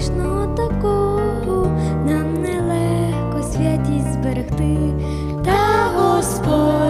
смішного такого, нам нелегко святість зберегти, та Господь.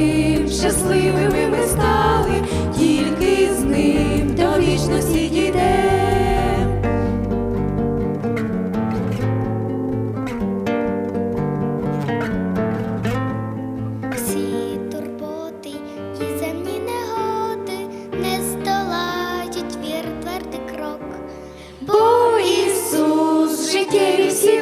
Ним щасливими ми стали, тільки з ним до вічності дійде. Всі турботи і земні негоди не здолають вір крок. Бо Ісус життєві всі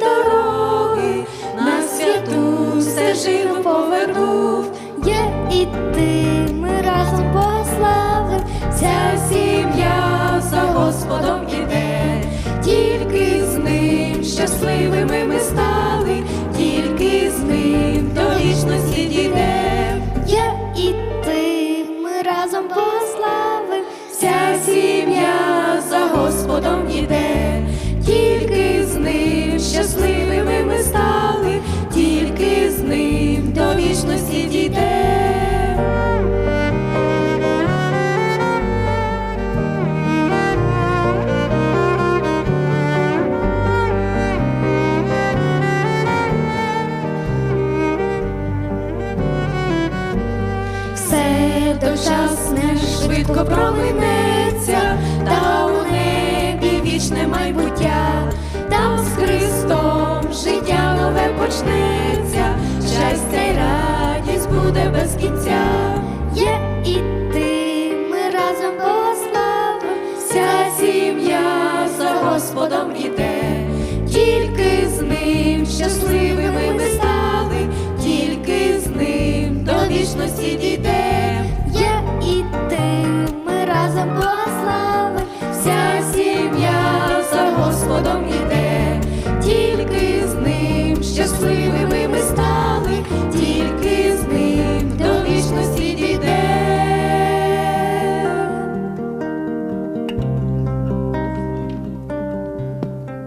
ми разом прославим, вся сім'я за Господом іде, тільки з ним щасливими ми стали, тільки з ним до вічності дійде. Я і ти, ми разом прославим, вся сім'я за Господом іде, тільки з ним щасливими швидко проминеться, та у небі вічне майбуття, там з Христом життя нове почнеться, щастя й радість буде без кінця. Я і ти, ми разом прославим, вся сім'я за Господом іде, тільки з ним щасливими ним